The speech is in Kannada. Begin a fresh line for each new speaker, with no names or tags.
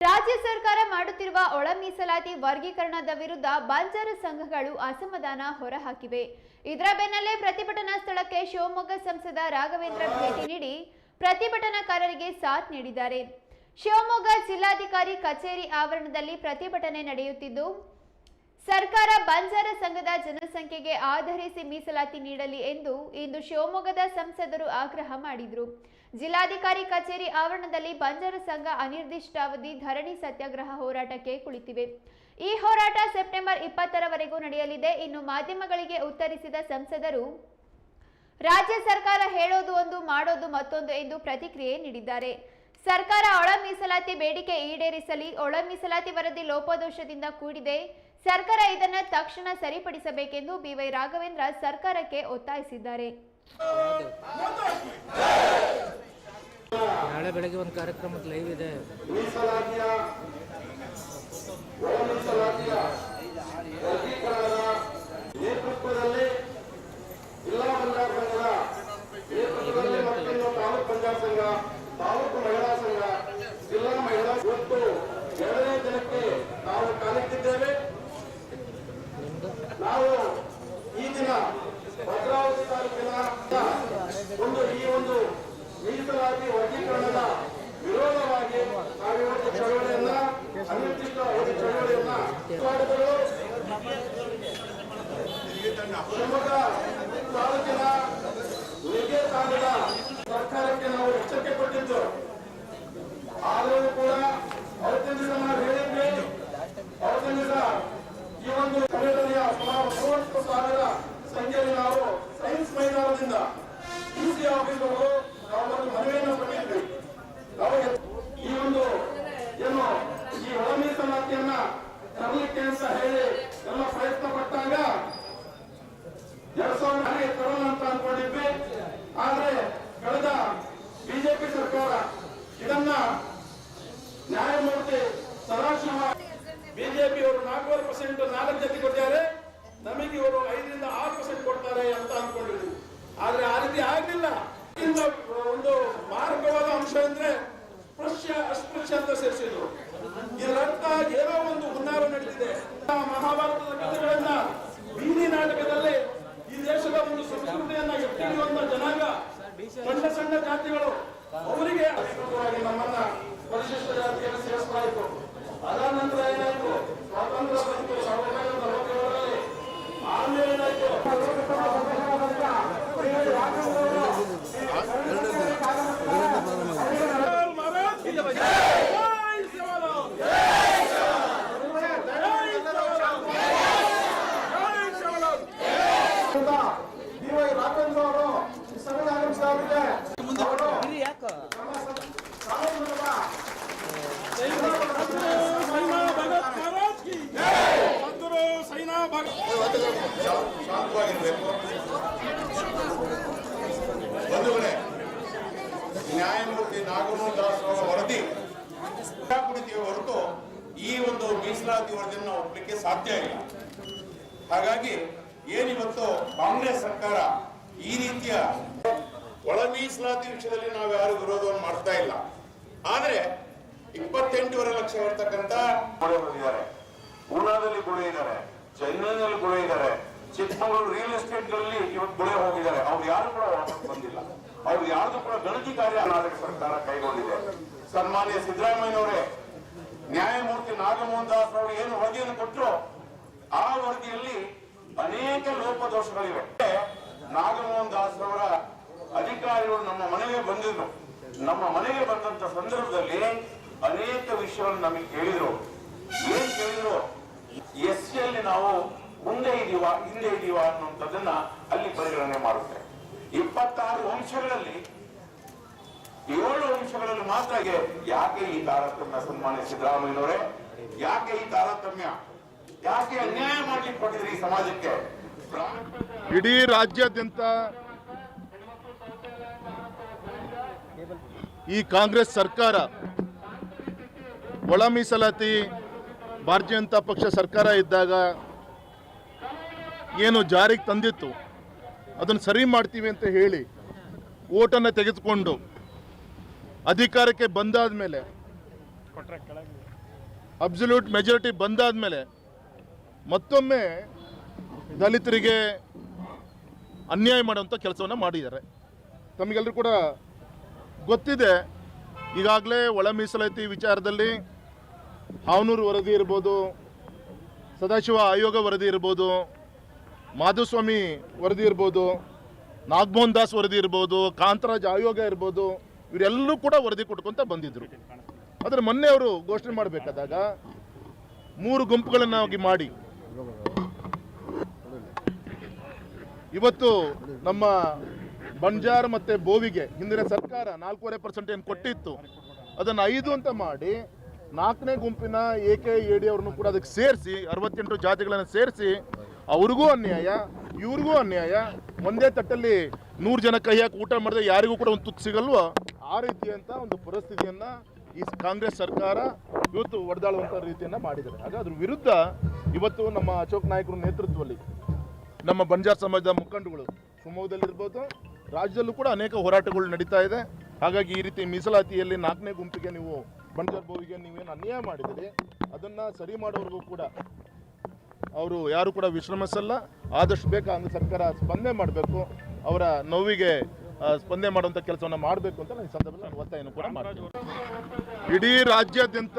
ರಾಜ್ಯ ಸರ್ಕಾರ ಮಾಡುತ್ತಿರುವ ಒಳ ಮೀಸಲಾತಿ ವರ್ಗೀಕರಣದ ವಿರುದ್ಧ ಬಂಜಾರ ಸಂಘಗಳು ಅಸಮಾಧಾನ ಹೊರಹಾಕಿವೆ. ಇದರ ಬೆನ್ನಲ್ಲೇ ಪ್ರತಿಭಟನಾ ಸ್ಥಳಕ್ಕೆ ಶಿವಮೊಗ್ಗ ಸಂಸದ ರಾಘವೇಂದ್ರ ಭೇಟಿ ನೀಡಿ ಪ್ರತಿಭಟನಾಕಾರರಿಗೆ ಸಾಥ್ ನೀಡಿದ್ದಾರೆ. ಶಿವಮೊಗ್ಗ ಜಿಲ್ಲಾಧಿಕಾರಿ ಕಚೇರಿ ಆವರಣದಲ್ಲಿ ಪ್ರತಿಭಟನೆ ನಡೆಯುತ್ತಿದ್ದು ಸರ್ಕಾರ ಬಂಜಾರ ಸಂಘದ ಜನಸಂಖ್ಯೆಗೆ ಆಧರಿಸಿ ಮೀಸಲಾತಿ ನೀಡಲಿ ಎಂದು ಇಂದು ಶಿವಮೊಗ್ಗದ ಸಂಸದರು ಆಗ್ರಹ ಮಾಡಿದರು. ಜಿಲ್ಲಾಧಿಕಾರಿ ಕಚೇರಿ ಆವರಣದಲ್ಲಿ ಬಂಜಾರ ಸಂಘ ಅನಿರ್ದಿಷ್ಟಾವಧಿ ಧರಣಿ ಸತ್ಯಾಗ್ರಹ ಹೋರಾಟಕ್ಕೆ ಕುಳಿತಿವೆ. ಈ ಹೋರಾಟ ಸೆಪ್ಟೆಂಬರ್ ಇಪ್ಪತ್ತರವರೆಗೂ ನಡೆಯಲಿದೆ. ಇನ್ನು ಮಾಧ್ಯಮಗಳಿಗೆ ಉತ್ತರಿಸಿದ ಸಂಸದರು, ರಾಜ್ಯ ಸರ್ಕಾರ ಹೇಳೋದು ಒಂದು, ಮಾಡೋದು ಮತ್ತೊಂದು ಎಂದು ಪ್ರತಿಕ್ರಿಯೆ ನೀಡಿದ್ದಾರೆ. ಸರ್ಕಾರ ಒಳ ಮೀಸಲಾತಿ ಬೇಡಿಕೆ ಈಡೇರಿಸಲಿ, ಒಳ ಮೀಸಲಾತಿ ವರದಿ ಲೋಪದೋಷದಿಂದ ಕೂಡಿದೆ. ಸರ್ಕಾರ ಇದನ್ನ ತಕ್ಷಣ ಸರಿಪಡಿಸಬೇಕೆಂದು ಬಿವೈ ರಾಘವೇಂದ್ರ ಸರ್ಕಾರಕ್ಕೆ ಒತ್ತಾಯಿಸಿದ್ದಾರೆ.
ನಾಳೆ ಬೆಳಗ್ಗೆ ಒಂದು ಕಾರ್ಯಕ್ರಮಕ್ಕೆ ಲೈವ್ ಇದೆ
ಮೀಸಲಾತಿಯ ಒಳ ಮೀಸಲಾತಿಯ ವರ್ಗೀಕರಣದ ನೇತೃತ್ವದಲ್ಲಿ ಜಿಲ್ಲಾ ಪಂಚಾಯತ್ ಸಂಘದ ನೇತೃತ್ವದಲ್ಲಿ ಮತ್ತೊಂದು ತಾಲೂಕು ಪಂಚಾಯತ್ ಸಂಘ ತಾಲೂಕು ಮಹಿಳಾ ಸಂಘ ಜಿಲ್ಲಾ ಮಹಿಳಾ ಇವತ್ತು ಎರಡನೇ ದಿನಕ್ಕೆ ನಾವು ಕಾಲಿಟ್ಟಿದ್ದೇವೆ
ನಿಮ್ದು
ನಾವು ಈ ದಿನ ಭದ್ರಾವತಿ ತಾಲೂಕಿನ ಒಂದು ಈ ಒಂದು ಮೀಸಲಾತಿ ವರ್ಗೀಕರಣದ ವಿರೋಧವಾಗಿ ನಾವಿವತ್ತು ಚಳವಳಿಯನ್ನ ಅನಿರ್ದಿಷ್ಟ ಅವಧಿ ಚಳವಳಿಯನ್ನ ಮಾಡಿದರು ಶಿವಮೊಗ್ಗ ತಾಲೂಕಿನ ಲಿಗೆ ತಾಂಡದ ಸರ್ಕಾರಕ್ಕೆ ನಾವು ಎಚ್ಚರಿಕೆ ಕೊಟ್ಟಿದ್ದು ಆದರೂ ಕೂಡ ಅವತ್ತಿನ ದಿವಸ ನಾವು ಹೇಳಿದ್ವಿ ಅವತ್ತಿನ ದಿವಸ ಈ ಒಂದು ಸಂಘಟನೆಯ ಸುಮಾರು ಮೂವತ್ತು ಸಾವಿರ ಸಂಖ್ಯೆಯಲ್ಲಿ ನಾವು ಸೈನ್ಸ್ ಮೈದಾನದಿಂದ ಯುಸಿ ಅವರು ನಾವು ಮನವಿಯನ್ನು ಕೊಟ್ಟಿದ್ವಿ. ನಮಗೆ ಈ ಒಂದು ಏನು ಈ ಒಳ ಮೀಸಲಾತಿಯನ್ನ ತರಲಿಕ್ಕೆ ಅಂತ ಹೇಳಿ ಎಲ್ಲ ಪ್ರಯತ್ನ ಪಟ್ಟಾಗ ಎರಡ್ ಸಾವಿರದ ತರೋಣ ಅಂತ ಅನ್ಕೊಂಡಿದ್ವಿ. ಆದ್ರೆ ಕಳೆದ ಬಿಜೆಪಿ ಸರ್ಕಾರ ಇದನ್ನ ನ್ಯಾಯಮೂರ್ತಿ ಸದಾಶಿವ ಬಿಜೆಪಿ ಅವರು ನಾಲ್ಕೂವರೆ ಪರ್ಸೆಂಟ್ ನಾಲ್ಕು ಜೊತೆ ಕೊಟ್ಟಿದ್ದಾರೆ. ನಮಗೆ ಇವರು ಐದರಿಂದ ಆರು ಪರ್ಸೆಂಟ್ ಕೊಡ್ತಾರೆ ಅಂತ ಅನ್ಕೊಂಡಿದ್ವಿ. ಆದ್ರೆ ಆ ರೀತಿ ಆಗ್ಲಿಲ್ಲ. ಒಂದು ಮಾರ್ಗವಾದ ಅಂಶ ಅಂದ್ರೆ ಸ್ಪೃಶ್ಯ ಅಸ್ಪೃಶ್ಯ ಅಂತ ಸೇರಿಸಿದ್ರು. ಇದರರ್ಥ ಏನೋ ಒಂದು ಹುನ್ನಾರ ನಡೆದಿದೆ. ಮಹಾಭಾರತದ ಕಥೆಗಳನ್ನ ಬೀದಿ ನಾಟಕದಲ್ಲಿ ಈ ದೇಶದ ಒಂದು ಸಂಸ್ಕೃತಿಯನ್ನ ಎತ್ತಿ ಹಿಡಿಯುವಂತ ಜನಾಂಗ, ಸಣ್ಣ ಸಣ್ಣ ಜಾತಿಗಳು, ಅವರಿಗೆ ನಮ್ಮನ್ನ ಪರಿಶಿಷ್ಟ ಜಾತಿಯನ್ನು ಸೇರಿಸಲಾಯಿತು ಅದಾದ ನಂತರ ಏನಾಯ್ತು? ಸ್ವಾತಂತ್ರ್ಯ ಸಾವಿರದ ಒಂಬೈನೂರ ನಲವತ್ತೇಳರಲ್ಲಿ ಆಮೇಲೆ ಏನಾಯ್ತು ಲೋಕಸಭಾ ಸದಸ್ಯರಾದಂತ ಶ್ರೀ ರಾಘವೇಂದ್ರ ಅವರು ಡಿ ವೈ ರಾಘವೇಂದ್ರ ಅವರು ಈ ಸಭೆಗೆ ಆಗಮಿಸಿದವರಿಗೆ ಅವರು ನಮ್ಮ ಸಾರ್ವಜನಿಕ
ಬಂಧುಗಳೇ, ನ್ಯಾಯಮೂರ್ತಿ ನಾಗಮೋಹನ್ ಅವರ ವರದಿ ಕುಡಿತೀವಿ ಹೊರತು ಈ ಒಂದು ಮೀಸಲಾತಿ ವರದಿಯನ್ನು ಒಪ್ಪಲಿಕ್ಕೆ ಸಾಧ್ಯ ಇಲ್ಲ. ಹಾಗಾಗಿ ಏನಿವತ್ತು ಕಾಂಗ್ರೆಸ್ ಸರ್ಕಾರ ಈ ರೀತಿಯ ಒಳ ಮೀಸಲಾತಿ ವಿಷಯದಲ್ಲಿ ನಾವು ಯಾರು ವಿರೋಧವನ್ನು ಮಾಡ್ತಾ ಇಲ್ಲ. ಆದ್ರೆ ಇಪ್ಪತ್ತೆಂಟೂವರೆ ಲಕ್ಷ ಇರ್ತಕ್ಕಂಥ ಇದ್ದಾರೆ ಪೂನಾದಲ್ಲಿ ಗುಳೆ ಇದ್ದಾರೆ. ಚೆನ್ನೈನಲ್ಲಿ ಗುಳೆ ಇದ್ದಾರೆ. ಚಿಕ್ಕಮಗಳೂರು ರಿಯಲ್ ಎಸ್ಟೇಟ್ಗಳಲ್ಲಿ ಇವತ್ತು ಗುಳೆ ಹೋಗಿದ್ದಾರೆ. ಅವ್ರು ಯಾರು ಕೂಡ ವಾಪಸ್ ಬಂದಿಲ್ಲ. ಅವ್ರು ಯಾರ್ದು ಕೂಡ ಗಣತಿ ಕಾರ್ಯ ಕರ್ನಾಟಕ ಸರ್ಕಾರ ಕೈಗೊಂಡಿದೆ. ಸನ್ಮಾನ್ಯ ಸಿದ್ದರಾಮಯ್ಯನವರೇ, ನ್ಯಾಯಮೂರ್ತಿ ನಾಗಮೋಹನ್ ದಾಸ್ ಅವರು ಏನು ವರದಿಯನ್ನು ಕೊಟ್ಟರು ಆ ವರದಿಯಲ್ಲಿ ಅನೇಕ ಲೋಪದೋಷಗಳಿವೆ. ನಾಗಮೋಹನ್ ದಾಸ್ ಅವರ ಅಧಿಕಾರಿಗಳು ನಮ್ಮ ಮನೆಗೆ ಬಂದಿದ್ರು. ನಮ್ಮ ಮನೆಗೆ ಬಂದಂತ ಸಂದರ್ಭದಲ್ಲಿ ಅನೇಕ ವಿಷಯವನ್ನು ನಮಗೆ ಕೇಳಿದ್ರು. ಏನ್ ಕೇಳಿದ್ರು? ಎಸ್ ಎಲ್ಲಿ ನಾವು ಮುಂದೆ ಇದೀವಾ ಹಿಂದೆ ಇದೀವಾ ಅನ್ನುವಂಥದ್ದನ್ನ ಅಲ್ಲಿ ಪರಿಗಣನೆ ಮಾಡುತ್ತೆ. ಇಪ್ಪತ್ತಾರು ವಂಶಗಳಲ್ಲಿ, ಏಳು ಅಂಶಗಳಲ್ಲಿ ಮಾತ್ರ ಯಾಕೆ ಈ ತಾರತಮ್ಯ ಸನ್ಮಾನ್ಯ ಸಿದ್ದರಾಮಯ್ಯನವರೇ? ಯಾಕೆ ಈ ತಾರತಮ್ಯ? ಯಾಕೆ ಅನ್ಯಾಯ ಮಾಡ್ಲಿಕ್ಕೆ ಕೊಟ್ಟಿದ್ರಿ ಈ ಸಮಾಜಕ್ಕೆ?
ಇಡೀ ರಾಜ್ಯಾದ್ಯಂತ ಈ ಕಾಂಗ್ರೆಸ್ ಸರ್ಕಾರ, ಒಳ ಮೀಸಲಾತಿ ಭಾರತೀಯ ಜನತಾ ಪಕ್ಷ ಸರ್ಕಾರ ಇದ್ದಾಗ ಏನು ಜಾರಿಗೆ ತಂದಿತ್ತು, ಅದನ್ನು ಸರಿ ಮಾಡ್ತೀವಿ ಅಂತ ಹೇಳಿ ಓಟನ್ನು ತೆಗೆದುಕೊಂಡು ಅಧಿಕಾರಕ್ಕೆ ಬಂದಾದ ಮೇಲೆ ಅಬ್ಸಲ್ಯೂಟ್ ಮೆಜಾರಿಟಿ ಬಂದಾದ ಮೇಲೆ ಮತ್ತೊಮ್ಮೆ ದಲಿತರಿಗೆ ಅನ್ಯಾಯ ಮಾಡುವಂಥ ಕೆಲಸವನ್ನು ಮಾಡಿದ್ದಾರೆ. ತಮಗೆಲ್ಲರೂ ಕೂಡ ಗೊತ್ತಿದೆ, ಈಗಾಗಲೇ ಒಳ ಮೀಸಲಾತಿ ವಿಚಾರದಲ್ಲಿ ಹಾವನೂರು ವರದಿ ಇರ್ಬೋದು, ಸದಾಶಿವ ಆಯೋಗ ವರದಿ ಇರ್ಬೋದು ಮಾಧುಸ್ವಾಮಿ ವರದಿ ಇರ್ಬೋದು, ನಾಗಮೋಹನ್ ದಾಸ್ ವರದಿ ಇರ್ಬೋದು, ಕಾಂತರಾಜ್ ಆಯೋಗ ಇರ್ಬೋದು, ಇವರೆಲ್ಲರೂ ಕೂಡ ವರದಿ ಕೊಟ್ಕೊಂತ ಬಂದಿದ್ರು. ಆದರೆ ಮೊನ್ನೆ ಅವರು ಘೋಷಣೆ ಮಾಡಬೇಕಾದಾಗ ಮೂರು ಗುಂಪುಗಳನ್ನಾಗಿ ಮಾಡಿ. ಇವತ್ತು ನಮ್ಮ ಬಂಜಾರ್ ಮತ್ತೆ ಬೋವಿಗೆ ಹಿಂದಿನ ಸರ್ಕಾರ ನಾಲ್ಕೂವರೆ ಪರ್ಸೆಂಟ್ ಏನು ಕೊಟ್ಟಿತ್ತು, ಅದನ್ನು ಐದು ಅಂತ ಮಾಡಿ ನಾಲ್ಕನೇ ಗುಂಪಿನ ಎ ಕೆ ಎ ಡಿ ಅವ್ರನ್ನು ಕೂಡ ಅದಕ್ಕೆ ಸೇರಿಸಿ, ಅರವತ್ತೆಂಟು ಜಾತಿಗಳನ್ನು ಸೇರಿಸಿ ಅವ್ರಿಗೂ ಅನ್ಯಾಯ, ಇವ್ರಿಗೂ ಅನ್ಯಾಯ. ಒಂದೇ ತಟ್ಟಲ್ಲಿ ನೂರು ಜನ ಕೈ ಹಾಕಿ ಊಟ ಮಾಡಿದ್ರೆ ಯಾರಿಗೂ ಕೂಡ ಒಂದು ತುತ್ತು ಸಿಗಲ್ವೋ, ಆ ರೀತಿಯಂತ ಒಂದು ಪರಿಸ್ಥಿತಿಯನ್ನ ಈ ಕಾಂಗ್ರೆಸ್ ಸರ್ಕಾರ ಇವತ್ತು ಒಡೆದಾಳುವಂಥ ರೀತಿಯನ್ನ ಮಾಡಿದ್ದಾರೆ. ಹಾಗೆ ಅದ್ರ ವಿರುದ್ಧ ಇವತ್ತು ನಮ್ಮ ಅಶೋಕ್ ನಾಯಕರ ನೇತೃತ್ವದಲ್ಲಿ ನಮ್ಮ ಬಂಜಾರ್ ಸಮಾಜದ ಮುಖಂಡಗಳು ಶಿವಮೊಗ್ಗದಲ್ಲಿರ್ಬೋದು, ರಾಜ್ಯದಲ್ಲೂ ಕೂಡ ಅನೇಕ ಹೋರಾಟಗಳು ನಡೀತಾ ಇದೆ. ಹಾಗಾಗಿ ಈ ರೀತಿ ಮೀಸಲಾತಿಯಲ್ಲಿ ನಾಲ್ಕನೇ ಗುಂಪಿಗೆ ನೀವು ಬಂಜಾರ್ ಬೋವಿಗೆ ನೀವೇನು ಅನ್ಯಾಯ ಮಾಡಿದಿರಿ ಅದನ್ನು ಸರಿ ಮಾಡೋವರೆಗೂ ಕೂಡ ಅವರು ಯಾರು ಕೂಡ ವಿಶ್ರಮಿಸಲ್ಲ. ಆದಷ್ಟು ಬೇಗ ಸರ್ಕಾರ ಸ್ಪಂದನೆ ಮಾಡಬೇಕು. ಅವರ ನೋವಿಗೆ ಸ್ಪಂದನೆ ಮಾಡುವಂಥ ಕೆಲಸವನ್ನು ಮಾಡಬೇಕು ಅಂತ ಈ ಸಂದರ್ಭದಲ್ಲಿ ಒತ್ತಾಯ ಒತ್ತಾಯವನ್ನು ಕೂಡ ಮಾಡ್ತೀನಿ. ಇಡೀ ರಾಜ್ಯಾದ್ಯಂತ